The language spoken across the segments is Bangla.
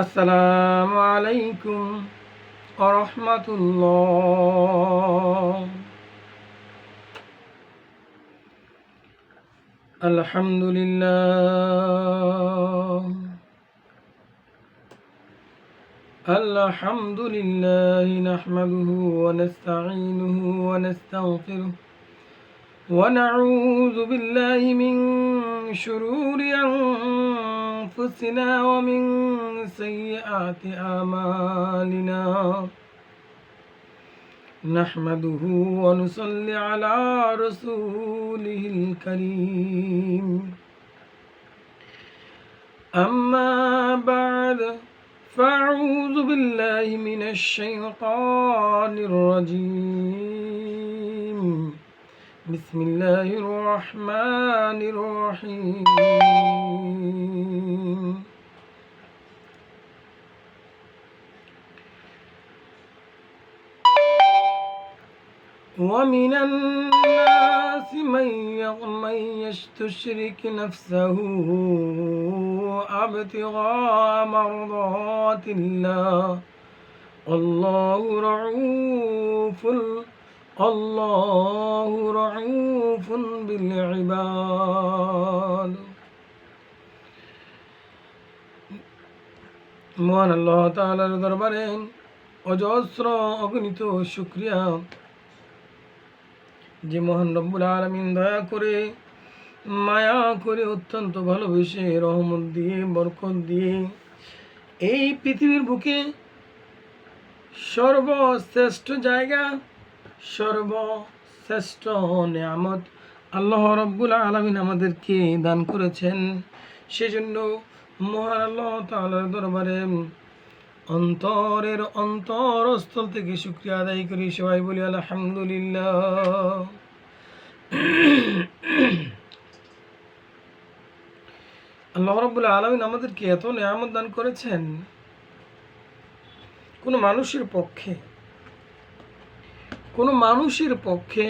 السلام عليكم ورحمة الله الحمد لله الحمد لله نحمده ونستعينه ونستغفره ونعوذ بالله من شرور أنفسنا ومن سيئات أعمالنا. نحمده ونصلي على رسوله الكريم. أما بعد فأعوذ بالله من الشيطان الرجيم. بسم الله الرحمن الرحيم. ومن الناس من من يستشرك نفسه ابتغاء مرضات الله. الله رعوف الله رعوف بالعباد মহান আল্লাহ তাআলার দরবারে অজস্র অগণিত শুক্রিয়া যে মহান রব্বুল আলমিন দয়া করে মায়া করে অত্যন্ত ভালোবেসে রহমত দিয়ে বরকত দিয়ে এই পৃথিবীর বুকে সর্বশ্রেষ্ঠ জায়গা সর্বশ্রেষ্ঠ নিয়ামত। আল্লাহ রব্বুল আলমিন আমাদেরকে দান করেছেন। সেজন্য মহান আল্লাহ তাআলার দরবারে অন্তরের অন্তরস্থল থেকে শুক্রিয়া আদায় করি। সবাই বলি আলহামদুলিল্লাহ। আল্লাহ রব্বুল্লাহ আলমিন আমাদেরকে এত নিয়ামত দান করেছেন। কোনো মানুষের পক্ষে কোনো মানুষের পক্ষে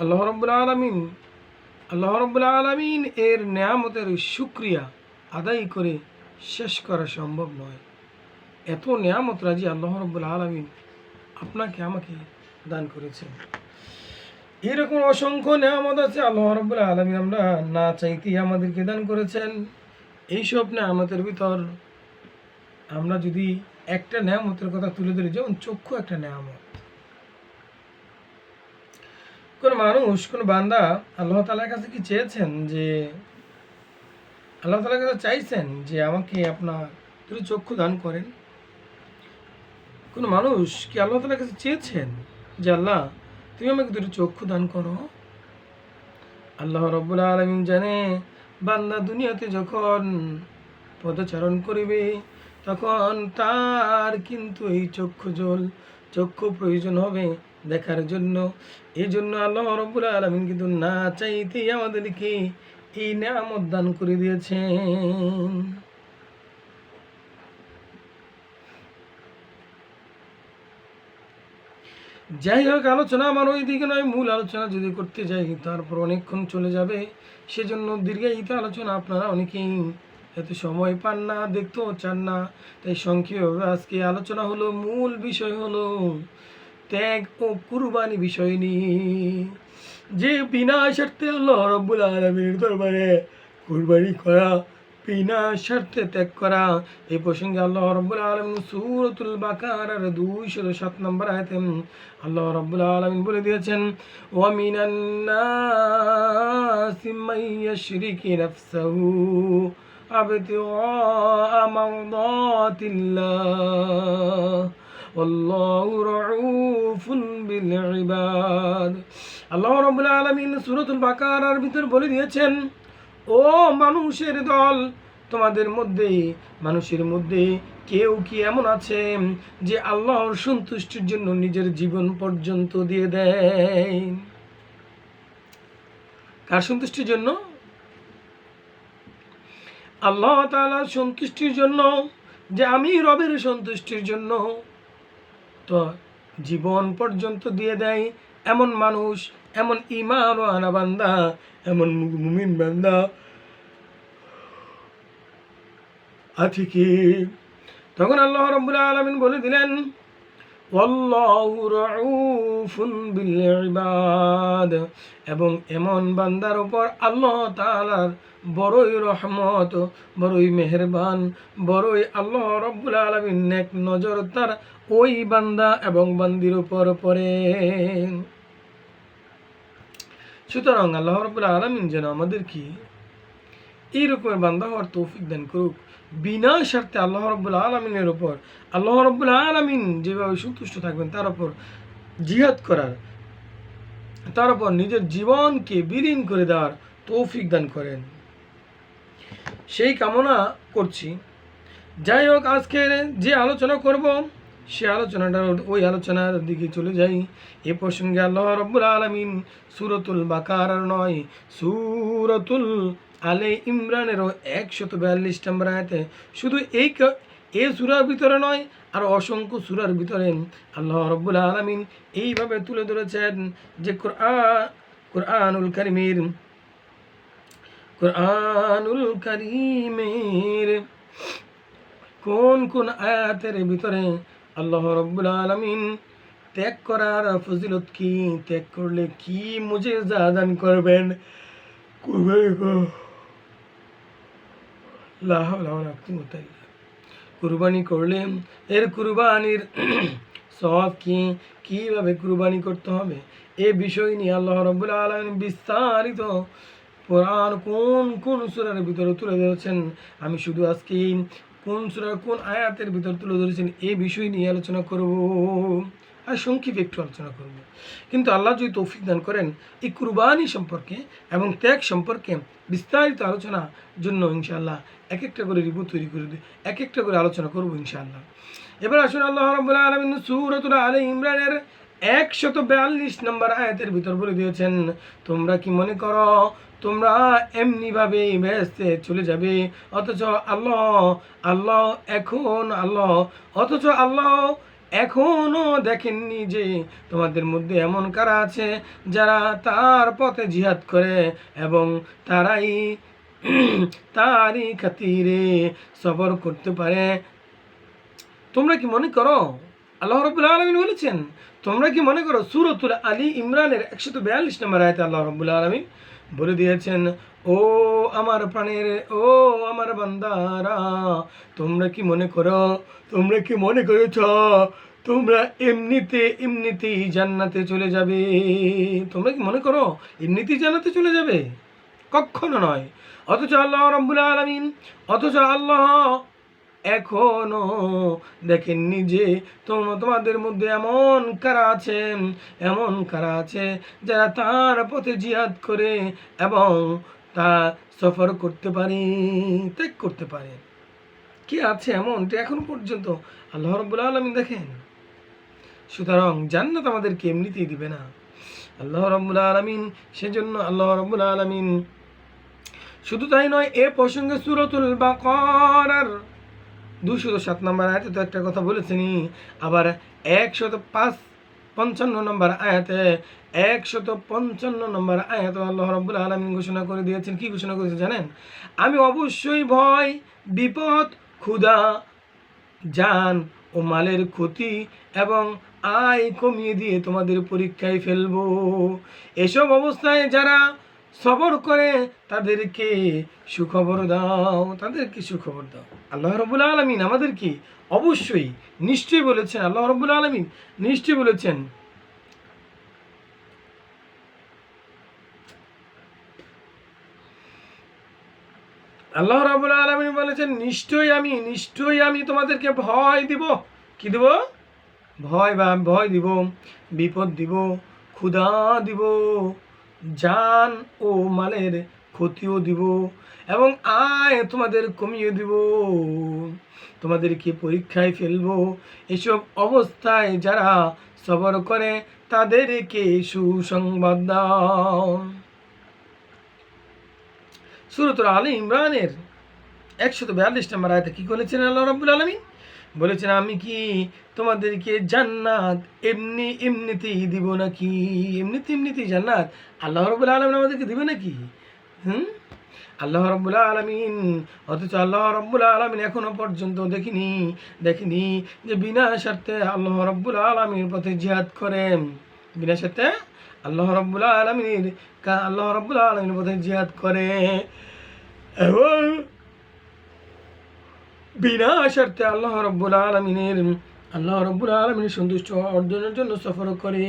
আল্লাহ রব্বুল্লাহ আলমিন, আল্লাহ রব্বুল্লাহ আলমিন এর নিয়ামতের শুক্রিয়া আদায় করে শেষ করা সম্ভব নয়। এত নিয়ামত রাজি আল্লাহ রব্বুল আলমিন আপনাকে, আমাকে দান করেছেন। এরকম অসংখ্য নিয়ামত আছে আল্লাহ রব্বুল আলমিন আমরা না চাইতেই আমাদেরকে দান করেছেন। এইসব নিয়ামতের ভিতর আমরা যদি একটা নিয়ামতের কথা তুলে ধরি, যেমন চক্ষু একটা নিয়ামত। কোন মানুষ, কোন বান্দা আল্লাহ তালার কাছে কি চেয়েছেন যে, আল্লাহ তালার কাছে চাইছেন যে আমাকে আপনার দুটি চক্ষু দান করেন? কোন মানুষ কি আল্লাহ তালার কাছে চেয়েছেন যে, আল্লাহ, তুমি আমাকে দুটি চক্ষু দান করো? আল্লাহ রব্বুল আলমিন জানে, বান্দা দুনিয়াতে যখন পদচারণ করিবে, তখন তার কিন্তু এই চক্ষু জল চক্ষু প্রয়োজন হবে। দেখার জন্য। এই জন্য আল্লাহ রব্বুল আলমিন কিন্তু না চাইতেই আমাদেরকে এই নিয়ামত দান করে দিয়েছেন। যাই হোক, আলোচনা আমার ওই দিকে নয়, মূল আলোচনা যদি করতে যাই, তারপর অনেকক্ষণ চলে যাবে। সেজন্য দীর্ঘায়িত আলোচনা আপনারা অনেকেই এত সময় পান না, দেখতেও চান না। তাই সংক্ষেপভাবে আজকে আলোচনা হলো, মূল বিষয় হলো ত্যাগ ও কুরবানি বিষয় নিয়ে। যে বিনা স্বার্থে আল্লাহ রব্বুল আলমীর দরবারে কুরবানি করা বিনা স্বার্থে ত্যাগ করা এই প্রসঙ্গে আল্লাহ রব্বুল আলম সুরতুল বাকারার দুইশো সাত নম্বর আয়তেন আল্লাহ রব্বুল আলমিন বলে দিয়েছেন ওয়ামিনান্নাসিমাইয়াশরিকি নাফসাহু আবতিআ মাওদাতিল্লাহ। والله رعوف بالعباد আল্লাহ রব্বুল আলমিন সুরতুল বাকারার ভিতর বলে দিয়েছেন ও মানুষের দল তোমাদের মধ্যে মানুষের মধ্যে কেউ কি এমন আছে যে আল্লাহর সন্তুষ্টির জন্য নিজের জীবন পর্যন্ত দিয়ে দেয় কার সন্তুষ্টির জন্য আল্লাহ তাআলার সন্তুষ্টির জন্য যে আমি রবের সন্তুষ্টির জন্য তো জীবন পর্যন্ত দিয়ে দেয় এমন মানুষ, এমন ইমান ও আনা বান্দা, এমন মুমিন বান্দা। আছে কি তখন আল্লাহ রব্বুল আলমিন বলে দিলেন রাউফুন বিল ইবাদ এবং এমন বান্দার উপর আল্লাহ তাআলার বড়ই রহমত, বড়ই মেহেরবান, বড়ই আল্লাহ রব্বুল আলমিন নেক নজর তার ওই বান্দা এবং বান্দির উপর পড়ে। সুতরাং আল্লাহ রব্বুল আলমিন যেন আমাদের কি এই রকমের বান্দা হওয়ার তৌফিক দান করুক। বিনা স্বার্থে আল্লাহ রব্বুল আলমিনের ওপর আল্লাহ রব্বুল আলমিন যেভাবে সন্তুষ্ট থাকবেন তার উপর জিহাদ করার, তার উপর নিজের জীবনকে বিলীন করে দেওয়ার তৌফিক দান করেন। সেই কামনা করছি। যাই হোক আজকে যে আলোচনা করব, সে আলোচনাটা ওই আলোচনার দিকে চলে যাই। এ প্রসঙ্গে আল্লাহ রব্বুল আলমিন সুরতুল বাকার নয়, সুরতুল আলে ইমরানেরও একশত বিয়াল্লিশ নম্বর আয়াতে শুধু এই এ সুরার ভিতরে নয়, আর অসংখ্য সুরার ভিতরে আল্লাহ রব্বুল আলমিন এইভাবে তুলে ধরেছেন যে কোরআন, কোরআনুল করিমের কোরআনুল করিমের কোন কোন আয়াতের ভিতরে আল্লাহ রব্বুল আলমিন ত্যাগ করার ফজিলত কি, ত্যাগ করলে কি মুজে দান করবেন? কুরবানি কুরবানি করলে এর কুরবানির সব কি? কীভাবে কুরবানি করতে হবে? এ বিষয় নিয়ে আল্লাহ রব্বুল আলমিন বিস্তারিত কোরআন কোন কোন সুরার ভিতরে তুলে ধরেছেন? আমি শুধু আজকে কোন সুরার কোন আয়াতের ভিতর তুলে ধরেছেন, এ বিষয় নিয়ে আলোচনা করব আর সংক্ষেপে একটু আলোচনা করব। কিন্তু আল্লাহ যদি তৌফিক দান করেন, এই কুরবানি সম্পর্কে এবং ত্যাগ সম্পর্কে বিস্তারিত আলোচনা জন্য ইনশাআল্লাহ এক একটা করে রিপোর্ট তৈরি করে দিই এক একটা করে আলোচনা করব ইনশাআল্লাহ। এবার আসুন আল্লাহ রাব্বুল আলামিন সূরাতুল আলে ইমরানের একশত বিয়াল্লিশ নম্বর আয়াতের ভিতর বলে দিয়েছেন, তোমরা কি মনে করো, তোমরা এমনিভাবে ব্যস্তে চলে যাবে? অথচ আল্লাহ আল্লাহ এখন, আল্লাহ, অথচ আল্লাহ এখনও দেখেননি যে তোমাদের মধ্যে এমন কারা আছে যারা তার পথে জিহাদ করে এবং তারাই তারই খাতিরে সবর করতে পারে। তোমরা কি মনে করো? আল্লাহ রব্বুল আলমিন বলেছেন, তোমরা কি মনে করো সুরতুল আলী ইমরানের একশত বিয়াল্লিশ নম্বর আয়তে আল্লাহ রব্বুল আলমিন বলে দিয়েছেন, ও আমার প্রাণের, ও আমার বান্দারা, তোমরা কি মনে করো? তোমরা কি মনে করেছ? তোমরা এমনিতে, এমনিতেই জান্নাতে চলে যাবে। তোমরা কি মনে করো? এমনিতেই জান্নাতে চলে যাবে? কখনো নয়। অথচ আল্লাহ রব্বুল আলমিন, অথচ আল্লাহ এখনও দেখেননি যে তোম তোমাদের মধ্যে এমন কারা আছে এমন কারা আছে যারা তার পথে জিহাদ করে এবং তা সফর করতে পারে, ত্যাগ করতে পারে। কি আছে এমন যে এখন পর্যন্ত আল্লাহ রব্বুল আলমিন দেখেন? সুতরাং জান্নাত আমাদেরকে এমনিতেই দিবে না। আল্লাহ রব্বুল আলমিন, সেজন্য আল্লাহ রব্বুল আলমিন শুধু তাই নয়, এ প্রসঙ্গে সুরতুল বা বাকরার দুশো সাত নম্বর আয়াতে তো একটা কথা বলেছেনি আবার একশত পাঁচ, পঞ্চান্ন নম্বর আয়াতে একশত পঞ্চান্ন নম্বর আয়াত আল্লাহ রব্বুল আলমিন ঘোষণা করে দিয়েছেন। কি ঘোষণা করেছে জানেন? আমি অবশ্যই ভয়, বিপদ, ক্ষুধা যান ও মালের ক্ষতি এবং আয় কমিয়ে দিয়ে তোমাদের পরীক্ষায় ফেলব। এসব অবস্থায় যারা সবর করে তাদেরকে সুখবর দাও, তাদেরকে সুখবর দাও। আল্লাহ রবুল আলমিন আমাদেরকে অবশ্যই নিশ্চয়ই বলেছেন, আল্লাহ রবুল আলমিন নিশ্চয়ই বলেছেন, আল্লাহ রাবুল আলমিন বলেছেন, নিশ্চয়ই আমি নিশ্চয়ই আমি তোমাদেরকে ভয় দিব। কি দিব? ভয় বা ভয় দিব, বিপদ দিব, ক্ষুধা দিব জান ও মালের ক্ষতিও দিব এবং আয় তোমাদের কমিয়ে দিব। তোমাদেরকে পরীক্ষায় ফেলব। এসব অবস্থায় যারা সবর করে, তাদেরকে সুসংবাদ দাও। সুরতুল আলী ইমরানের একশত বিয়াল্লিশ নম্বর আয়তে কি করেছেন আল্লাহ রাব্বুল আলমী বলেছেন, আমি কি তোমাদেরকে জান্নাত এমনি এমনিতেই দিব নাকি? এমনিতে এমনিতেই জান্নাত? আল্লাহ রবুল আলম আমাদেরকে দিবে নাকি? হুম? আল্লাহ রব্বুল আলমিন, অথচ আল্লাহ রব্বুল আলমিন এখনও পর্যন্ত দেখিনি দেখিনি যে বিনা স্বার্থে আল্লাহ রব্বুল আলমীর পথে জিহাদ করে বিনা স্বার্থে আল্লাহ রব্বুল আলমিনের আল্লাহ রব্বুল আলমীর পথে জিহাদ করে। এবং বিনা স্বার্থে আল্লাহ রব্বুল আলমিনের, আল্লাহ রব্বুল আলমিনের সন্তুষ্ট অর্জনের জন্য সফর করে।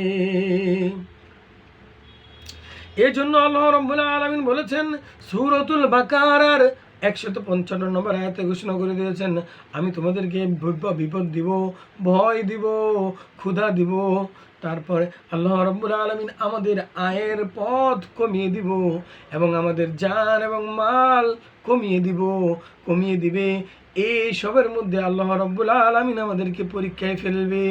এই জন্য আল্লাহ রব্বুল আলমিন বলেছেন, সুরতুল বাকারার একশত পঞ্চান্ন নম্বর আয়াতে ঘোষণা করে দিয়েছেন, আমি তোমাদেরকে বিপদ বিপদ দিব, ভয় দিব, ক্ষুধা দিব তারপরে আল্লাহ রব্বুল আলমিন আমাদের আয়ের পথ কমিয়ে দিব এবং আমাদের জান এবং মাল কমিয়ে দিব, কমিয়ে দিবে। এই সবের মধ্যে আল্লাহ রব্বুল আলমিন আমাদেরকে পরীক্ষায় ফেলবে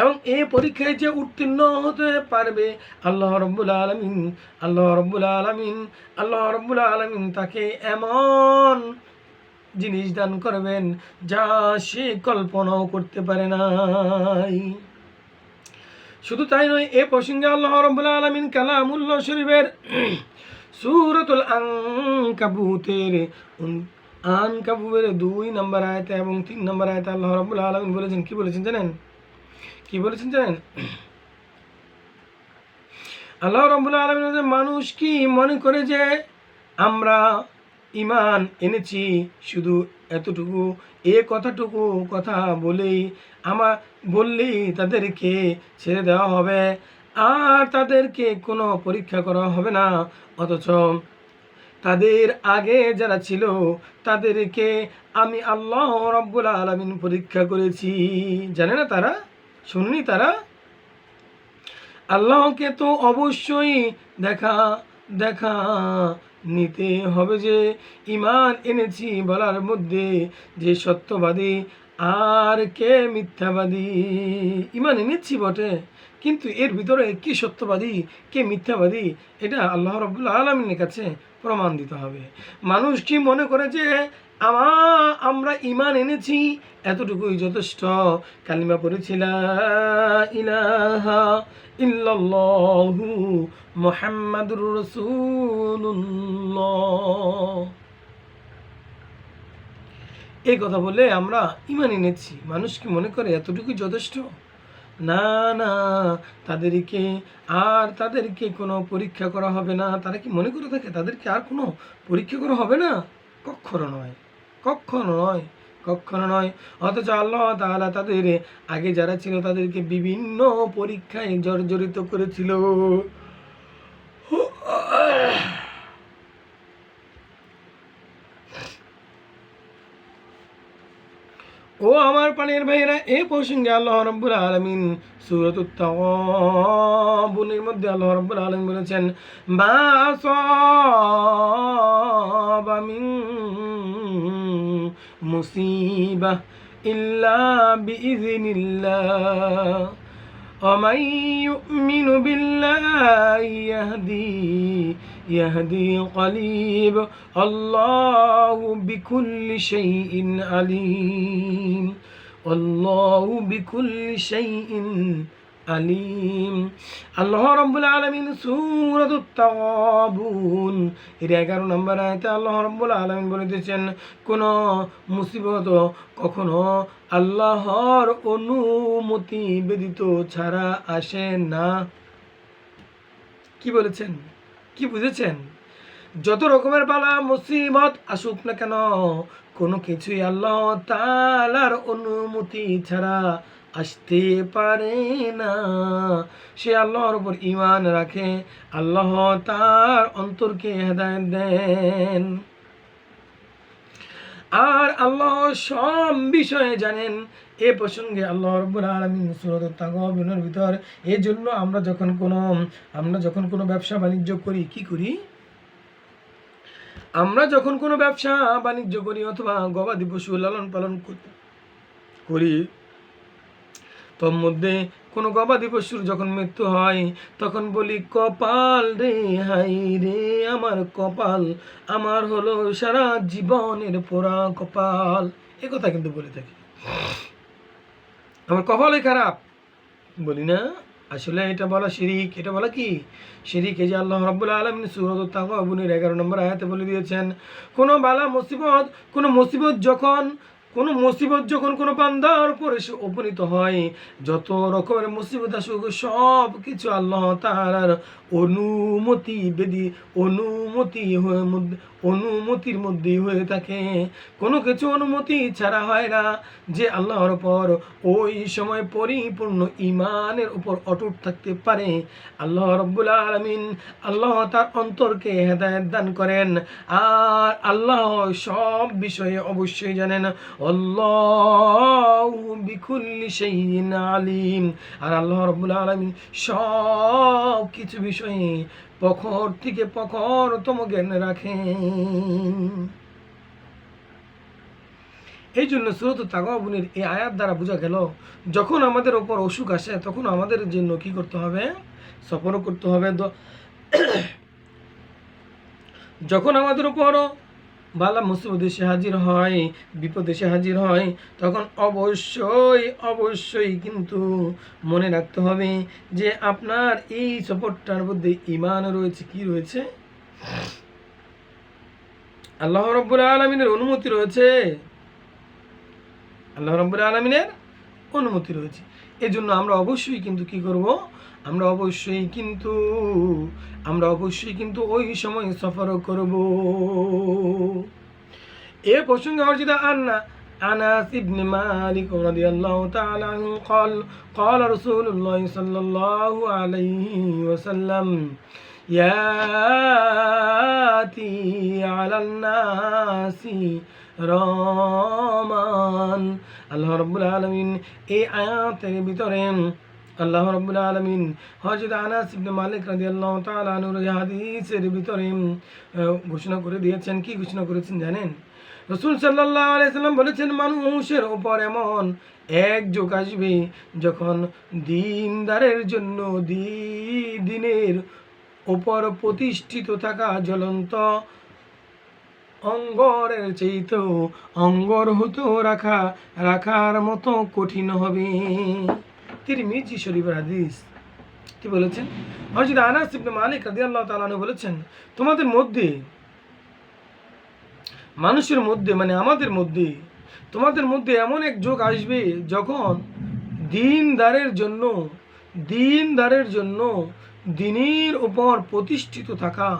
এবং এই পরীক্ষায় যে উত্তীর্ণ হতে পারবে, আল্লাহ রব্বুল আলমিন, আল্লাহ রব্বুল আলমিন, আল্লাহ রব্বুল আলমিন তাকে এমন জিনিস দান করবেন যা সে কল্পনাও করতে পারে নাই। শুধু তাই নয়, এ প্রসঙ্গে আল্লাহ রব্বুল আলমিন কালামুল্লাহ শরীফের সুরতুল আংকাবুতের আনকাবুতের দুই নম্বর আয়তে এবং তিন নম্বর আয়তে আল্লাহ রব্বুল আলমিন বলেছেন, কি বলেছেন জানেন? কি বলেছেন জানেন? আল্লাহ রব্বুল আলমিন মানুষ কি মনে করে যে আমরা ইমান এনেছি, শুধু এতটুকু, এ কথাটুকু কথা বলেই আমার বললেই তাদেরকে ছেড়ে দেওয়া হবে। আর তাদেরকে কোনো পরীক্ষা করা হবে না, অথচ তাদের আগে যারা ছিল, তাদেরকে আমি আল্লাহ রব্বুল আলমিন পরীক্ষা করেছি। জানে না তারা? শুননি তারা? আল্লাহকে তো অবশ্যই দেখা দেখা নিতে হবে যে ইমান এনেছি বলার মধ্যে, যে সত্যবাদী আর কে মিথ্যাবাদী? ইমান এনেছি বটে, কিন্তু এর ভিতরে কি সত্যবাদী, কে মিথ্যাবাদী, এটা আল্লাহ রব্বুল আলমিনের কাছে প্রমাণ দিতে হবে। মানুষ কি মনে করে যে, আমা, আমরা ইমান এনেছি, এতটুকুই যথেষ্ট। কালিমা পড়েছিলাম ইলাহা ইল্লাল্লাহু মুহাম্মাদুর রাসূলুল্লাহ। এই কথা বলে আমরা ইমান এনেছি। মানুষ কি মনে করে এতটুকুই যথেষ্ট? না না, তাদেরকে আর তাদেরকে কোনো পরীক্ষা করা হবে না। তারা কি মনে করে থাকে তাদেরকে আর কোনো পরীক্ষা করা হবে না? কখনো নয় কখনো নয়। কখনো নয়। অথচ আল্লাহ তাআলা তাদের আগে যারা ছিল তাদেরকে বিভিন্ন পরীক্ষায় জর্জরিত করেছিল। ও আমার পানির ভাইরা এ প্রসঙ্গে আল্লাহ রব্বুল আলমিন সুরত তাগুনের মধ্যে আল্লাহ রব্বুল আলমিন বলেছেন সাবা مصيبة إلا بإذن الله. ومن يؤمن بالله يهدي يهدي قليب الله بكل شيء عليم. والله بكل شيء عليم আলিম। আল্লাহ রব্বুল আলমিন এর এগারো নম্বর আয়তে আল্লাহ রব্বুল আলমিন বলে দিয়েছেন, কোন মুসিবত কখনো আল্লাহর অনুমতি ব্যতীত ছাড়া আসে না। কি বলেছেন? কি বুঝেছেন? যত রকমের পালা মুসিবত আসুক না কেন, কোনো কিছুই আল্লাহ তালার অনুমতি ছাড়া আসতে পারে না। সে আল্লাহর উপর ইমান রাখে, আল্লাহ তার অন্তরকে হেদায়ত দেন। আর আল্লাহ সব বিষয়ে জানেন। এ প্রসঙ্গে আল্লাহ রব্বুল আলমিন সুরত তাগবিনের ভিতর এই জন্য আমরা যখন কোনো, আমরা যখন কোনো ব্যবসা বাণিজ্য করি, কি করি? আমরা যখন কোনো ব্যবসা বাণিজ্য করি অথবা গবাদি পশু লালন পালন করি- তোর মধ্যে কোনো গবাদি পশুর যখন মৃত্যু হয়, তখন বলি, কপাল রে, হাই রে, আমার কপাল, আমার হলো সারা জীবনের পোড়া কপাল। এ কথা কিন্তু বলে থাকি। আমার কপালে খারাপ। বলি, না, আসলে এটা বলা শিরিক। এটা বলা কি? শিরিক এই যে আল্লাহ রাব্বুল আলামিন সূরাত তাগাবুনের 11 নম্বর আয়াতে বলে দিয়েছেন, কোনো বালা মুসিবত, কোনো মুসিবত যখন কোনো মুসিবত যখন কোনো বান্দার উপরে এসে উপনীত হয়, যত রকমের মুসিবত আসুক সব কিছু আল্লাহ তাআলার অনুমতি বেদি, অনুমতি হয়ে মধ্যে অনুমতির মধ্যেই হয়ে থাকে। কোনো কিছু অনুমতি ছাড়া হয় না যে আল্লাহর উপর ওই সময় পরিপূর্ণ ইমানের উপর অটুট থাকতে পারে। আল্লাহ রব্বুল আলমিন আল্লাহ তার অন্তরকে হেদায়ত দান করেন। আর আল্লাহ সব বিষয়ে অবশ্যই জানেন। বিকুল্লি সেইন আলিম। আর আল্লাহ রব্বুল আলমিন সব কিছু বিষয়ে প্রখর থেকে প্রখরতম জ্ঞান রাখেন। এই জন্য সুরত তাগাবুনের এই আয়াত দ্বারা বোঝা গেল, যখন আমাদের ওপর অসুখ আসে, তখন আমাদের জন্য কি করতে হবে? সফরও করতে হবে। যখন আমাদের উপর বালা মুসিবত এসে হাজির হয়, বিপদ এসে হাজির হয়, তখন অবশ্যই অবশ্যই কিন্তু মনে রাখতে হবে যে আপনার এই সফরটার মধ্যে ইমান রয়েছে, কি রয়েছে? আল্লাহ রব্বুল আলমিনের অনুমতি রয়েছে। আল্লাহ রব্বুল আলমিনের অনুমতি রয়েছে। এই জন্য আমরা অবশ্যই কিন্তু কি করব? আমরা অবশ্যই কিন্তু আমরা অবশ্যই কিন্তু ওই সময় সফর করব এ প্রসঙ্গে অর্জিত আন্না أنس بن مالك رضي الله تعالى عنه قال قال رسول الله صلى الله عليه وسلم ياتي على الناس রহমান আল্লাহ রব্বুল আলমিন এই আয়াতের ভিতরে আল্লাহ রব্বুল আলমিন হজরত আনাস ইবনে মালিক রাদিয়াল্লাহু তাআলা আনহুর এই হাদিসের ভিতরে ঘোষণা করে দিয়েছেন। কি ঘোষণা করেছেন জানেন? রসুল সাল্লাহ আলাইসাল্লাম বলেছেন, মানুষের ওপর এমন এক যুগ আসবে যখন দিনদারের জন্য দিনের ওপর প্রতিষ্ঠিত থাকা জ্বলন্ত অঙ্গরের চাইতেও অঙ্গর হতো রাখা, রাখার মতো কঠিন হবে। তিরমিজি শরীফের হাদিস। কি বলেছেন? হযরত আনাস ইবনে মালিক রাদিয়াল্লাহু তাআলা বলেছেন, তোমাদের মধ্যে, মানুষের মধ্যে মানে আমাদের মধ্যে, তোমাদের মধ্যে এমন এক যুগ আসবে যখন দিনদারের জন্য দিনদারের জন্য দিনের উপর প্রতিষ্ঠিত থাকা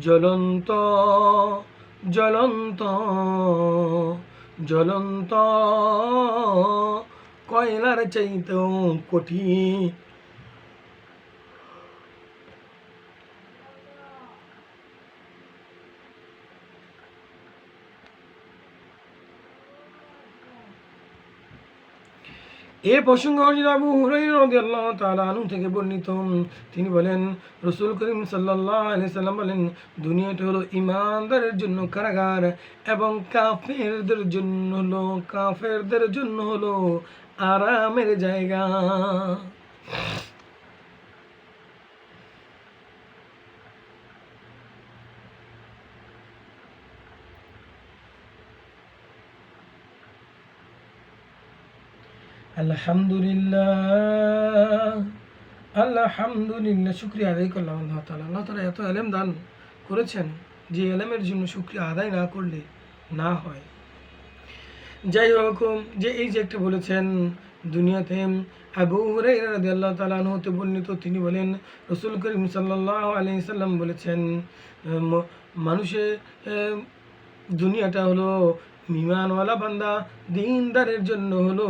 জ্বলন্ত জ্বলন্ত জ্বলন্ত কয়লার চাইতেও কঠিন এ প্রসঙ্গ আবু হুরাইন থেকে বর্ণিত। তিনি বলেন, রসুল করিম সাল্লাম বলেন দুনিয়াটি হলো ইমানদারের জন্য কারাগার এবং কাফেরদের জন্য হলো, কাফেরদের জন্য হলো আরামের জায়গা। আলহামদুলিল্লাহ। আলহামদুলিল্লাহ, শুক্রিয়া আদায় করলাম আল্লাহ তালা আল্লাহ তালা এত এলেম দান করেছেন যে এলেমের জন্য শুক্রিয়া আদায় না করলে না হয়। যাই হোক, যে এই যে একটা বলেছেন, দুনিয়াতে আবু হুরাইরা রাদিয়াল্লাহু তাআলা আনহু বর্ণিত, তিনি বলেন, রসুল করিম সাল্লাল্লাহু আলাইহি সাল্লাম বলেছেন মানুষের দুনিয়াটা হলো বিমানওয়ালা বান্দা দিনদারের জন্য হলো,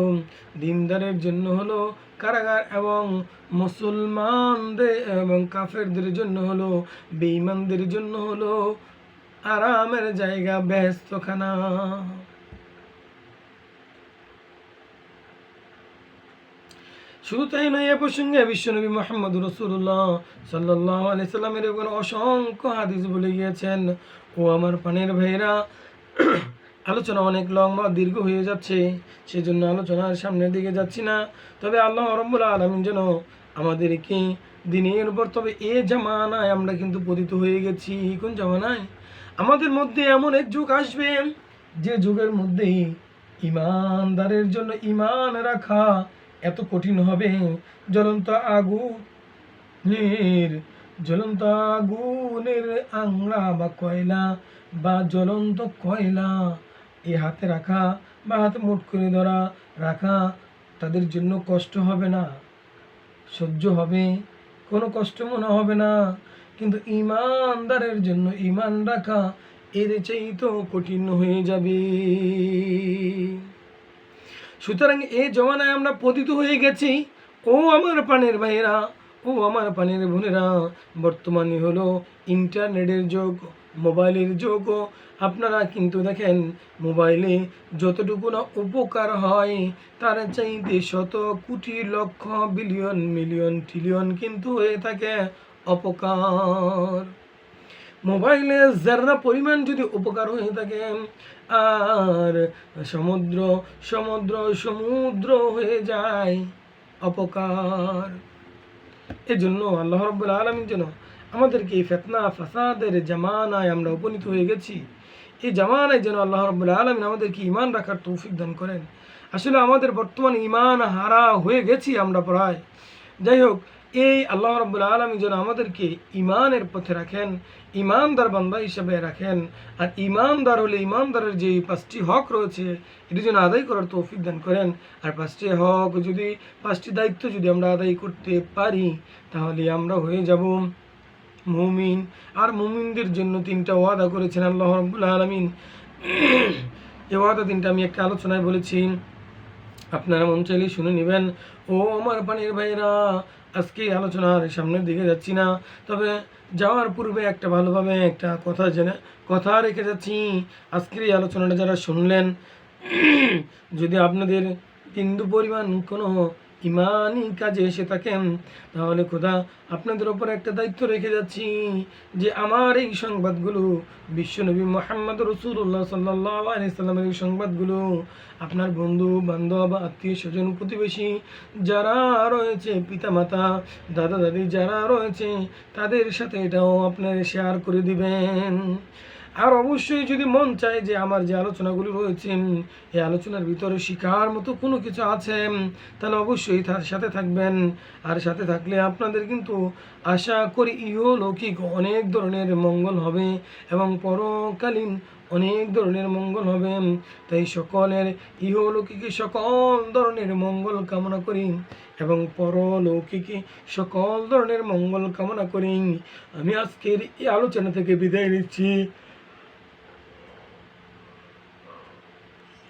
দিনদারের জন্য হলো কারাগার এবং মুসলমানদের এবং কাফেরদের জন্য হলো, বেঈমানদের জন্য হলো আরামের জায়গা, ব্যস্তখানা। শুধু তাই নয়, এ প্রসঙ্গে বিশ্বনবী মোহাম্মদ রসুল্লাহ সাল্লাহ আলাইসাল্লামের অসংখ্য হাদিস বলে গিয়েছেন। ও আমার পানের ভাইরা আলোচনা অনেক লম্বা, দীর্ঘ হয়ে যাচ্ছে, সেজন্য আলোচনার সামনের দিকে যাচ্ছি না। তবে আল্লাহ রব্বুল আলমিন যেন আমাদেরকে দিনের উপর, তবে এ জামানায় আমরা কিন্তু পতিত হয়ে গেছি। কোন জামানায়? আমাদের মধ্যে এমন এক যুগ আসবে, যে যুগের মধ্যে ইমানদারের জন্য ইমান রাখা এত কঠিন হবে। জ্বলন্ত আগুনের জ্বলন্ত আগুনের আংলা বা কয়লা বা জ্বলন্ত কয়লা এই হাতে রাখা বা হাতে মুঠ করে ধরা, রাখা তাদের জন্য কষ্ট হবে না। সহ্য হবে, কোনো কষ্ট মনে হবে না। কিন্তু ইমানদারের জন্য ইমান রাখা এর তো কঠিন হয়ে যাবে। সুতরাং এ জমানায় আমরা পতিত হয়ে গেছি। ও আমার পানের ভাইয়েরা, ও আমার পানের বোনেরা, বর্তমানে হলো ইন্টারনেটের যুগ। মোবাইলের যুগ আপনারা কিন্তু দেখেন, মোবাইলে যতটুকু না উপকার হয়, তার চাইতে শত কোটি লক্ষ বিলিয়ন, মিলিয়ন ট্রিলিয়ন কিন্তু হয়ে থাকে অপকার। মোবাইলে যারা পরিমাণ যদি উপকার হয়ে থাকে, আর সমুদ্র সমুদ্র সমুদ্র হয়ে যায় অপকার। এজন্য আল্লাহ রব্বুল আলমীর যেন আমাদেরকে এই ফেতনা, ফাসাদের জামানায় আমরা উপনীত হয়ে গেছি। এই জামানায় যেন আল্লাহ রব্বুল আলমিন আমাদেরকে ইমান রাখার তৌফিক দান করেন। আসলে আমাদের বর্তমান ইমান হারা হয়ে গেছি আমরা প্রায়। যাই হোক, এই আল্লাহ রব্বুল আলমী যেন আমাদেরকে ইমানের পথে রাখেন ইমানদার বান্দা হিসেবে রাখেন, আর ইমানদার হলে ইমানদারের যে পাঁচটি হক রয়েছে, এটি যেন আদায় করার তৌফিক দান করেন। আর পাঁচটি হক যদি, পাঁচটি দায়িত্ব যদি আমরা আদায় করতে পারি, তাহলে আমরা হয়ে যাব মুমিন। আর মুমিনদের জন্য তিনটা ওয়াদা করেছেন আল্লাহ রব্বুল আলমিন। এই ওয়াদা তিনটা আমি একটা আলোচনায় বলেছি। আপনারা মন চাইলে শুনে নেবেন। ও আমার পানির ভাইরা আজকে আলোচনার সামনের দিকে যাচ্ছি না। তবে যাওয়ার পূর্বে একটা ভালোভাবে একটা কথা জেনে, কথা রেখে যাচ্ছি। আজকের এই আলোচনাটা যারা শুনলেন, যদি আপনাদের বিন্দু পরিমাণ কোনো ইমানই কাজে এসে থাকেন। তাহলে খোদা, আপনাদের ওপর একটা দায়িত্ব রেখে যাচ্ছি যে আমার এই সংবাদগুলো, বিশ্বনবী মোহাম্মদ রসুল্লাহ সাল্লাহ আলাইসাল্লামের এই সংবাদগুলো, আপনার বন্ধু বান্ধব আত্মীয় স্বজন প্রতিবেশী যারা রয়েছে, পিতামাতা দাদা দাদি যারা রয়েছে, তাদের সাথে এটাও আপনারা শেয়ার করে দিবেন। আর অবশ্যই যদি মন চায় যে আমার যে আলোচনাগুলি রয়েছে এই আলোচনার ভিতরে শিকার মতো কোনো কিছু আছে তাহলে অবশ্যই তার সাথে থাকবেন। আর সাথে থাকলে আপনাদের কিন্তু আশা করি ইহলৌকিক অনেক ধরনের মঙ্গল হবে এবং পরকালীন অনেক ধরনের মঙ্গল হবে। তাই সকলের ইহলৌকিকে সকল ধরনের মঙ্গল কামনা করি এবং পরলৌকিকে সকল ধরনের মঙ্গল কামনা করি। আমি আজকের এই আলোচনা থেকে বিদায় নিচ্ছি।